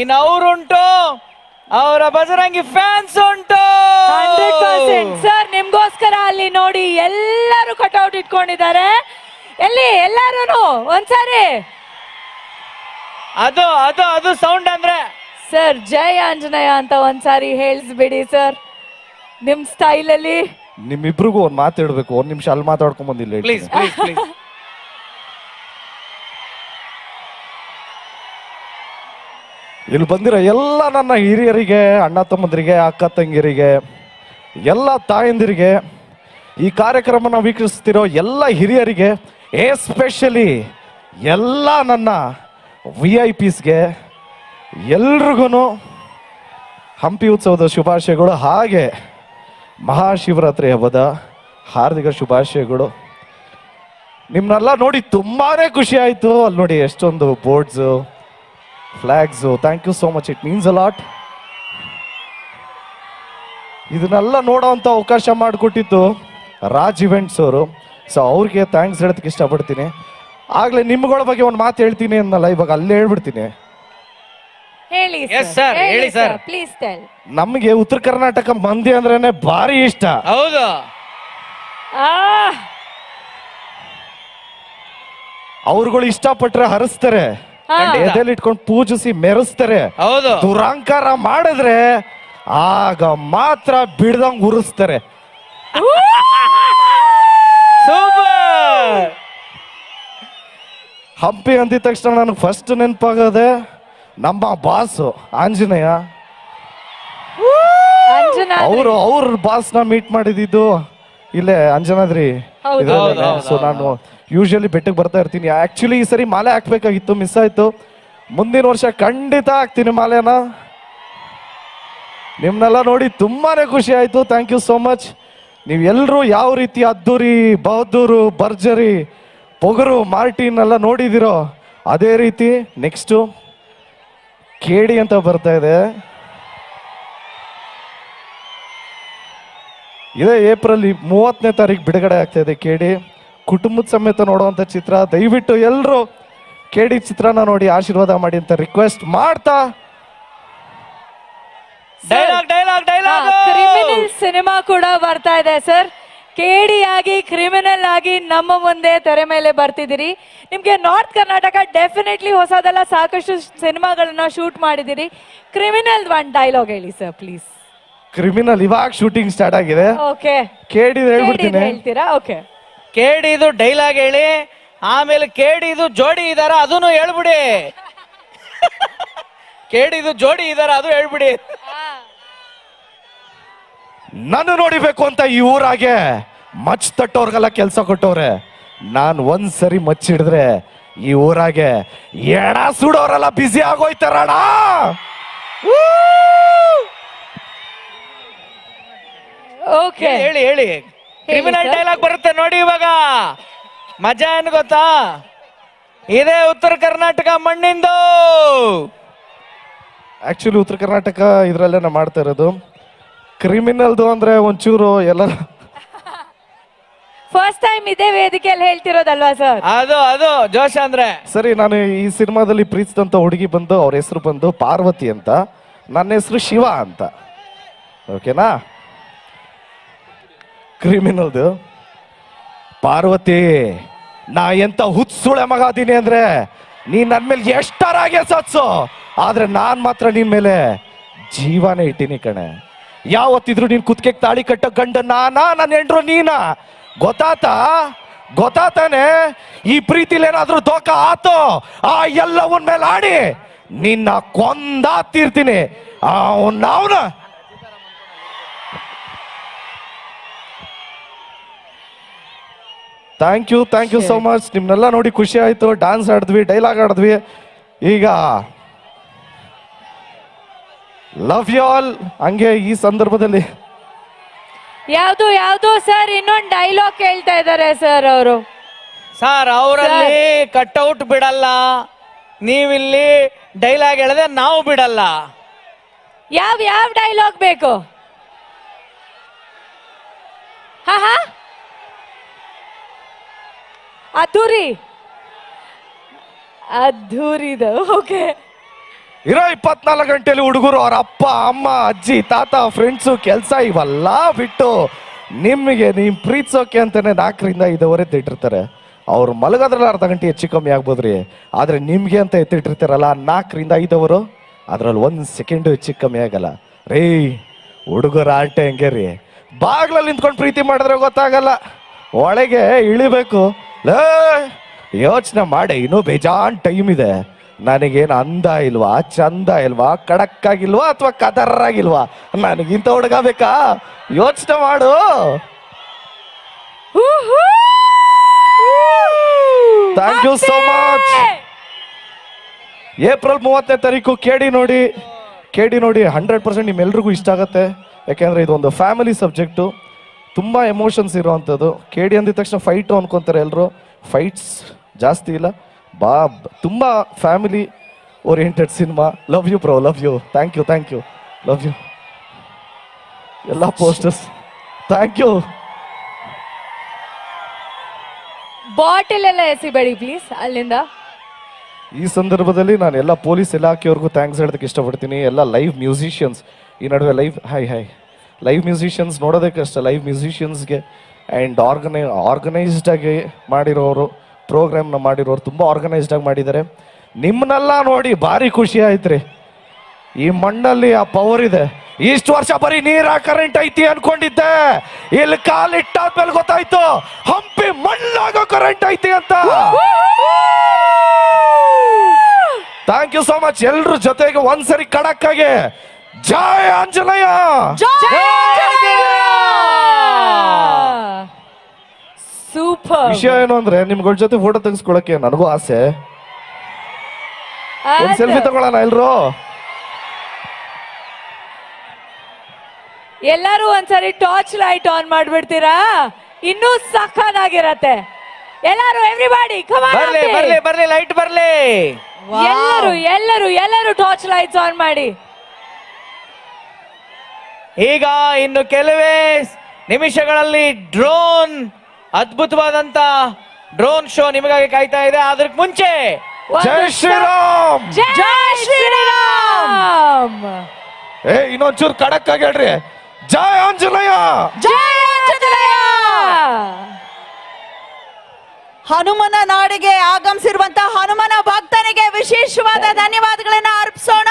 ಇನ್ನು ಅವ್ರುಂಟು. ಅವರ ಬಜರಂಗಿ ಫ್ಯಾನ್ಸ್ ಉಂಟು. Hundred percent. ಸರ್ ನಿಮ್ಗೋಸ್ಕರ ಅಲ್ಲಿ ನೋಡಿ ಎಲ್ಲರೂ ಕಟ್ಔಟ್ ಇಟ್ಕೊಂಡಿದ್ದಾರೆ. ಎಲ್ಲಿ? ಎಲ್ಲಾರು ಒಂದ್ಸಾರಿ. ಅದು ಅದು ಅದು ಸೌಂಡ್ ಅಂದ್ರೆ. ಸರ್ ಜೈ ಆಂಜನೇಯ ಅಂತ ಒಂದ್ಸಾರಿ ಹೇಳಿಸ್ಬಿಡಿ ಸರ್. ನಿಮ್ ಸ್ಟೈಲ್ ಅಲ್ಲಿ. ನಿಮ್ಮಿಬ್ರಿಗೂ ಒಂದ್ ಮಾತು ಹೇಳ್ಬೇಕು. ಒಂದ್ ನಿಮಿಷ ಅಲ್ಲಿ ಮಾತಾಡ್ಕೊಂಡ್ ಬಂದಿಲ್ಲ ಪ್ಲೀಸ್ ಪ್ಲೀಸ್ ಪ್ಲೀಸ್ ಇಲ್ಲಿ ಬಂದಿರೋ ಎಲ್ಲ ನನ್ನ ಹಿರಿಯರಿಗೆ, ಅಣ್ಣ ತಮ್ಮಂದಿರಿಗೆ, ಅಕ್ಕ ತಂಗಿರಿಗೆ ಎಲ್ಲ ತಾಯಂದಿರಿಗೆ, ಈ ಕಾರ್ಯಕ್ರಮನ ವೀಕ್ಷಿಸ್ತಿರೋ ಎಲ್ಲ ಹಿರಿಯರಿಗೆ ಎಸ್ಪೆಷಲಿ ಎಲ್ಲ ನನ್ನ ವಿ ಐ ಪಿಸ್ಗೆ ಎಲ್ರಿಗೂ ಹಂಪಿ ಉತ್ಸವದ ಶುಭಾಶಯಗಳು. ಹಾಗೆ ಮಹಾಶಿವರಾತ್ರಿ ಹಬ್ಬದ ಹಾರ್ದಿಕ ಶುಭಾಶಯಗಳು. ನಿಮ್ಮನ್ನೆಲ್ಲ ನೋಡಿ ತುಂಬಾ ಖುಷಿ ಆಯಿತು. ಅಲ್ಲಿ ನೋಡಿ ಎಷ್ಟೊಂದು boards flags thank you so much it means a lot ಇದನ್ನೆಲ್ಲ ನೋಡೋವಂಥ ಅವಕಾಶ ಮಾಡಿಕೊಟ್ಟಿದ್ದು ರಾಜ್ ಇವೆಂಟ್ಸ್ ಅವರು. ಸೊ ಅವ್ರಿಗೆ ಥ್ಯಾಂಕ್ಸ್ ಹೇಳೋದಕ್ಕೆ ಇಷ್ಟಪಡ್ತೀನಿ. ಆಗಲೇ ನಿಮ್ಗಳ ಬಗ್ಗೆ ಒಂದು ಮಾತು ಹೇಳ್ತೀನಿ ಅನ್ನಲ್ಲ ಇವಾಗ ಅಲ್ಲೇ ಹೇಳ್ಬಿಡ್ತೀನಿ. ಹೇಳಿ Yes, sir. ಹೇಳಿ, sir. ಪ್ಲೀಸ್ ಟೆಲ್ ನಮಗೆ ಉತ್ತರ ಕರ್ನಾಟಕ ಮಂದಿ ಅಂದ್ರೇನೆ ಭಾರಿ ಇಷ್ಟ. ಹೌದು. ಆ. ಅವ್ರುಗಳು ಇಷ್ಟಪಟ್ರೆ ಹರಿಸ್ತಾರೆ. ಎದೆಲ್ಲಿ ಇಟ್ಕೊಂಡು ಪೂಜಿಸಿ ಮೆರೆಸ್ತಾರೆ. ಹೌದು. ದುರಂಕಾರ ಮಾಡಿದ್ರೆ ಆಗ ಮಾತ್ರ ಬಿಡ್ದಂಗ್ ಉರಿಸ್ತಾರೆ. ಹಂಪಿ ಅಂದಿದ ತಕ್ಷಣ ನನಗೆ ಫಸ್ಟ್ ನೆನಪಾಗದೆ ನಮ್ಮ ಬಾಸು ಆಂಜನೇಯ. ಅವರು ಅವ್ರ ಬಾಸ್ನ ಮೀಟ್ ಮಾಡಿದ್ದು ಇಲ್ಲೇ ಅಂಜನಾದ್ರಿ ಸೊ ನಾನು ಯೂಶಲಿ ಬೆಟ್ಟಕ್ಕೆ ಬರ್ತಾ ಇರ್ತೀನಿ. ಆ್ಯಕ್ಚುಲಿ ಈ ಸರಿ ಮಾಲೆ ಹಾಕ್ಬೇಕಾಗಿತ್ತು ಮಿಸ್ ಆಯಿತು. ಮುಂದಿನ ವರ್ಷ ಖಂಡಿತ ಹಾಕ್ತೀನಿ ಮಾಲೆನ. ನಿಮ್ಮನ್ನೆಲ್ಲ ನೋಡಿ ತುಂಬಾ ಖುಷಿ ಆಯಿತು. ಥ್ಯಾಂಕ್ ಯು ಸೋ ಮಚ್ ನೀವೆಲ್ಲರೂ ಯಾವ ರೀತಿ ಅದ್ದೂರಿ, ಬಹದ್ದೂರು, ಭರ್ಜರಿ, ಪೊಗರು, ಮಾರ್ಟಿನ್ ಎಲ್ಲ ನೋಡಿದಿರೋ ಅದೇ ರೀತಿ ನೆಕ್ಸ್ಟು ಕೇಡಿ ಅಂತ ಬರ್ತಾ ಇದೆ. ಇದೇ ಏಪ್ರಿಲ್ ಮೂವತ್ತನೇ ತಾರೀಕು ಬಿಡುಗಡೆ ಆಗ್ತಾ ಇದೆ ಕೇಡಿ. ಕುಟುಂಬದ ಸಮೇತ ನೋಡುವಂಥ ಚಿತ್ರ. ದಯವಿಟ್ಟು ಎಲ್ಲರೂ ಕೇಳಿ ಚಿತ್ರನ ನೋಡಿ ಆಶೀರ್ವಾದ ಮಾಡಿ ಅಂತ ರಿಕ್ವೆಸ್ಟ್ ಮಾಡ್ತಾ. Dialogue dialogue dialogue criminal cinema ಕೂಡ ಬರ್ತಾ ಇದೆ ಸರ್ ಕೇಡಿಯಾಗಿ ಕ್ರಿಮಿನಲ್ ಆಗಿ ನಮ್ಮ ಮುಂದೆ ತೆರೆ ಮೇಲೆ ಬರ್ತಿದ್ದೀರಿ. ನಿಮ್ಗೆ ನಾರ್ತ್ ಕರ್ನಾಟಕ ಡೆಫಿನೆಟ್ಲಿ ಹೊಸದೆಲ್ಲ ಸಾಕಷ್ಟು ಸಿನಿಮಾಗಳನ್ನ ಶೂಟ್ ಮಾಡಿದಿರಿ ಕ್ರಿಮಿನಲ್ ಒನ್ ಡೈಲಾಗ್ ಹೇಳಿ ಸರ್ ಪ್ಲೀಸ್ ಕ್ರಿಮಿನಲ್ ಇವಾಗ ಶೂಟಿಂಗ್ ಸ್ಟಾರ್ಟ್ ಆಗಿದೆ. ಓಕೆ ಕೇಡಿ ಹೇಳ್ಬಿಡ್ತೀನಿ. ಹೇಳ್ತೀರಾ? ಓಕೆ ಕೇಡಿ ಇದು ಡೈಲಾಗ್ ಹೇಳಿ ಆಮೇಲೆ ಕೇಡಿ ಇದು ಜೋಡಿ ಇದಾರ ಅದನ್ನು ಹೇಳ್ಬಿಡಿ. ಕೇಡಿ ಇದು ಜೋಡಿ ಇದಾರ ಅದು ಹೇಳ್ಬಿಡಿ. ನಾನು ನೋಡಿಬೇಕು ಅಂತ ಈ ಊರಾಗೆ ಮಚ್ ತಟ್ಟೋರ್ಗೆಲ್ಲ ಕೆಲಸ ಕೊಟ್ಟವ್ರೆ. ನಾನು ಒಂದ್ಸರಿ ಮಚ್ ಹಿಡಿದ್ರೆ ಈ ಊರಾಗೆ ಎಡ ಸುಡೋರೆಲ್ಲ ಬ್ಯುಸಿ ಆಗೋಯ್ತಾರಣ ಓಕೆ ಹೇಳಿ ಹೇಳಿ. ಕ್ರಿಮಿನಲ್. ಡೈಲಾಗ್ ಬರುತ್ತೆ ನೋಡಿ ಇವಾಗ. ಮಜಾ ಏನ್ ಗೊತ್ತಾ? ಇದೇ ಉತ್ತರ ಕರ್ನಾಟಕ ಮಣ್ಣಿಂದು. ಆಕ್ಚುಲಿ ಉತ್ತರ ಕರ್ನಾಟಕ ಇದ್ರಲ್ಲೇ ನಾ ಮಾಡ್ತಾ ಇರೋದು. ಕ್ರಿಮಿನಲ್ದು ಅಂದ್ರೆ ಒಂಚೂರು ಎಲ್ಲ ಫಸ್ಟ್ ಟೈಮ್ ಇದೇ ವೇದಿಕೆಯಲ್ಲಿ ಹೇಳ್ತಿರೋದಲ್ವಾ ಸರ್? ಅದು ಅದು ಜೋಶ ಅಂದ್ರೆ. ಸರಿ ನಾನು ಈ ಸಿನಿಮಾದಲ್ಲಿ ಪ್ರೀತಿಸಿದಂತ ಹುಡುಗಿ ಬಂದು ಅವ್ರ ಹೆಸರು ಬಂದು ಪಾರ್ವತಿ ಅಂತ. ನನ್ನ ಹೆಸರು ಶಿವ ಅಂತ. ಓಕೆನಾ ಕ್ರಿಮಿನಲ್ದು. ಪಾರ್ವತಿ, ನಾ ಎಂತ ಹುಚ್ಚುಳೆ ಮಗ ಅದೀನಿ ಅಂದ್ರೆ ನೀ ನನ್ ಮೇಲೆ ಎಷ್ಟರಾಗೆ ಸತ್ಸು ಆದ್ರೆ ನಾನ್ ಮಾತ್ರ ನಿನ್ ಮೇಲೆ ಜೀವನ ಇಟ್ಟಿನಿ ಕಣೆ. ಯಾವತ್ತಿದ್ರು ನೀನ್ ಕುತ್ಕೆ ತಾಳಿ ಕಟ್ಟೋ ಗಂಡ ನಾನಾ? ನನ್ನ ಹೆಂಡ್ರು ನೀನಾ? ಗೊತ್ತಾತ? ಗೊತ್ತಾತಾನೆ? ಈ ಪ್ರೀತಿಲಿ ಏನಾದ್ರೂ ದೋಖ ಆತೋ? ಆ ಎಲ್ಲವನ್ ಮೇಲೆ ಆಡಿ ನಿನ್ನ ಕೊಂದಾತಿರ್ತೀನಿ. ಅವನ thank you thank you so much ನಿಮ್ನೆಲ್ಲ ನೋಡಿ ಖುಷಿ ಆಯಿತು. ಡ್ಯಾನ್ಸ್ ಆಡಿದ್ವಿ ಡೈಲಾಗ್ ಆಡಿದ್ವಿ. ಈಗ ಲವ್ ಯು ಆಲ್ ಹಂಗೆ ಈ ಸಂದರ್ಭದಲ್ಲಿ ಯಾವ್ದು ಯಾವ್ದು ಸರ್? ಇನ್ನೊಂದು ಡೈಲಾಗ್ ಕೇಳ್ತಾ ಇದ್ದಾರೆ ಸರ್ ಅವರು. ಸರ್ ಅವರಲ್ಲಿ ಕಟ್ಔಟ್ ಬಿಡಲ್ಲ. ನೀವಿಲ್ಲಿ ಡೈಲಾಗ್ ಹೇಳಿದ್ರೆ ನಾವು ಬಿಡಲ್ಲ. ಯಾವ ಯಾವ ಡೈಲಾಗ್ ಬೇಕು? ಹಾ ಹಾ. ಅದ್ದೂರಿ. ಅದ್ದೂರಿದು, ಓಕೆ. ಇರೋ ಇಪ್ಪತ್ನಾಲ್ಕು ಗಂಟೆಯಲ್ಲಿ ಹುಡುಗರು ಅವ್ರ ಅಪ್ಪ, ಅಮ್ಮ, ಅಜ್ಜಿ, ತಾತ ಫ್ರೆಂಡ್ಸು ಕೆಲಸ ಇವೆಲ್ಲ ಬಿಟ್ಟು ನಿಮಗೆ ನೀವು ಪ್ರೀತಿಸೋಕೆ ಅಂತಾನೆ ನಾಲ್ಕರಿಂದ ಐದುವರೆ ತಿಟ್ಟಿರ್ತಾರೆ ಅವ್ರು ಮಲಗೋದ್ರಲ್ಲಿ ಅರ್ಧ ಗಂಟೆ ಹೆಚ್ಚು ಕಮ್ಮಿ ಆಗ್ಬೋದ್ರಿ. ಆದ್ರೆ ನಿಮಗೆ ಅಂತ ಎತ್ತಿಟ್ಟಿರ್ತಾರಲ್ಲ, ನಾಲ್ಕರಿಂದ ಐದವರು, ಅದರಲ್ಲಿ ಒಂದು ಸೆಕೆಂಡು ಹೆಚ್ಚು ಕಮ್ಮಿ ಆಗಲ್ಲ. ರೀ, ಹುಡುಗರ ಆಟೆ ಹೆಂಗೆ ರೀ? ಬಾಗ್ಲಲ್ಲಿ ನಿಂತ್ಕೊಂಡು ಪ್ರೀತಿ ಮಾಡಿದ್ರೆ ಗೊತ್ತಾಗಲ್ಲ. ಒಳಗೆ ಇಳಿಬೇಕು. ಯೋಚನೆ ಮಾಡಿ ಇನ್ನೂ ಬೇಜಾನ್ ಟೈಮ್ ಇದೆ. ನನಗೇನು ಅಂದ ಇಲ್ವಾ ಚಂದ ಇಲ್ವಾ ಖಡಕ್ ಆಗಿಲ್ವಾ ಅಥವಾ ಕದರ್ ಆಗಿಲ್ವಾ ನನಗಿಂತ ಹುಡುಗ ಬೇಕಾ? ಯೋಚನೆ ಮಾಡು. Thank you so much April ಮೂವತ್ತನೇ ತಾರೀಕು ಕೇಡಿ ನೋಡಿ. ಕೇಡಿ ನೋಡಿ ಹಂಡ್ರೆಡ್ ಪರ್ಸೆಂಟ್ ನಿಮ್ಮೆಲ್ರಿಗೂ ಇಷ್ಟ ಆಗತ್ತೆ. ಯಾಕೆಂದ್ರೆ ಇದೊಂದು ಫ್ಯಾಮಿಲಿ ಸಬ್ಜೆಕ್ಟು ತುಂಬ ಎಮೋಷನ್ಸ್ ಇರುವಂಥದ್ದು. ಡಿ ಅಂದಿದ ತಕ್ಷಣ ಫೈಟು ಅನ್ಕೊಂತಾರೆ ಎಲ್ಲರೂ ಫೈಟ್ಸ್ ಜಾಸ್ತಿ ಇಲ್ಲ. ಬಾ ತುಂಬ family oriented cinema love you bro love you thank you thank you love you ಎಲ್ಲ ಪೋಸ್ಟರ್ಸ್ ಥ್ಯಾಂಕ್ ಯು ಬಾಟಲ್ ಎಲ್ಲ ಎಸಿಬೇಡಿ ಪ್ಲೀಸ್ ಅಲ್ಲಿಂದ. ಈ ಸಂದರ್ಭದಲ್ಲಿ ನಾನು ಎಲ್ಲ ಪೊಲೀಸ್ ಇಲಾಖೆಯವ್ರಿಗೂ ಥ್ಯಾಂಕ್ಸ್ ಹೇಳೋದಕ್ಕೆ ಇಷ್ಟಪಡ್ತೀನಿ. ಎಲ್ಲ ಲೈವ್ ಮ್ಯೂಸಿಷಿಯನ್ಸ್ ಈ ನಡುವೆ live hi hi live musicians ನೋಡೋದಕ್ಕೆ ಅಷ್ಟೇ ಲೈವ್ ಮ್ಯೂಸಿಷಿಯನ್ಸ್ಗೆ ಆ್ಯಂಡ್ ಆರ್ಗನೈ ಆರ್ಗನೈಸ್ಡ್ ಆಗಿ ಮಾಡಿರೋರು ಪ್ರೋಗ್ರಾಮ್ನ ಮಾಡಿರೋರು ತುಂಬ ಆರ್ಗನೈಸ್ಡ್ ಆಗಿ ಮಾಡಿದ್ದಾರೆ. ನಿಮ್ಮನ್ನೆಲ್ಲ ನೋಡಿ ಭಾರಿ ಖುಷಿ ಆಯ್ತ್ರಿ. ಈ ಮಣ್ಣಲ್ಲಿ ಆ ಪವರ್ ಇದೆ. ಇಷ್ಟು ವರ್ಷ ಬರೀ ನೀರ ಕರೆಂಟ್ ಐತಿ ಅನ್ಕೊಂಡಿದ್ದೆ. ಇಲ್ಲಿ ಕಾಲಿಟ್ಟಾದ್ಮೇಲೆ ಗೊತ್ತಾಯ್ತು ಹಂಪಿ ಮಣ್ಣಾಗೋ ಕರೆಂಟ್ ಐತಿ ಅಂತ. ಥ್ಯಾಂಕ್ ಯು ಸೋ ಮಚ್ ಎಲ್ರ ಜೊತೆಗೆ ಒಂದ್ಸರಿ ಖಡಕ್ ಜಯ ಆಂಜನೇಯ! ಸೂಪರ್. ವಿಷಯ ಏನು ಅಂದ್ರೆ ನಿಮ್ಗಳ ಜೊತೆ ಫೋಟೋ ತೆಗೆಸ್ಕೊಳಕ್ಕೆ ನನಗೂ ಆಸೆ. ಒಂದ್ ಸೆಲ್ಫಿ ತಗೊಳ್ಳೋಣ ಎಲ್ರು? ಎಲ್ಲರೂ ಒಂದ್ಸರಿ ಟಾರ್ಚ್ ಲೈಟ್ ಆನ್ ಮಾಡ್ಬಿಡ್ತೀರಾ? ಇನ್ನೂ ಸಖನಾಗಿರತ್ತೆ. ಎಲ್ಲರೂ ಎವ್ರಿಬಾಡಿ ಬರ್ಲಿ ಬರ್ಲಿ ಬರ್ಲಿ ಲೈಟ್ ಬರ್ಲಿ. ಎಲ್ಲರೂ ಎಲ್ಲರೂ ಎಲ್ಲರೂ ಟಾರ್ಚ್ ಲೈಟ್ಸ್ ಆನ್ ಮಾಡಿ. ಈಗ ಇನ್ನು ಕೆಲವೇ ನಿಮಿಷಗಳಲ್ಲಿ ಡ್ರೋನ್ ಅದ್ಭುತವಾದಂತ ಡ್ರೋನ್ ಶೋ ನಿಮಗಾಗಿ ಕಾಯ್ತಾ ಇದೆ. ಅದಕ್ಕೆ ಮುಂಚೆ ಜೈ ಶ್ರೀರಾಮ್! ಜೈ ಶ್ರೀರಾಮ್! ಏ ಇನ್ನೊಂಚೂರು ಖಡಕ್ ಆಗಿ ಹೇಳ್ರಿ. ಜಯ ಆಂಜನೇಯ! ಜೈ ಆಂಜನೇಯ! ಹನುಮನ ನಾಡಿಗೆ ಆಗಮಿಸಿರುವಂತಹ ಹನುಮನ ಭಕ್ತನಿಗೆ ವಿಶೇಷವಾದ ಧನ್ಯವಾದಗಳನ್ನ ಅರ್ಪಿಸೋಣ.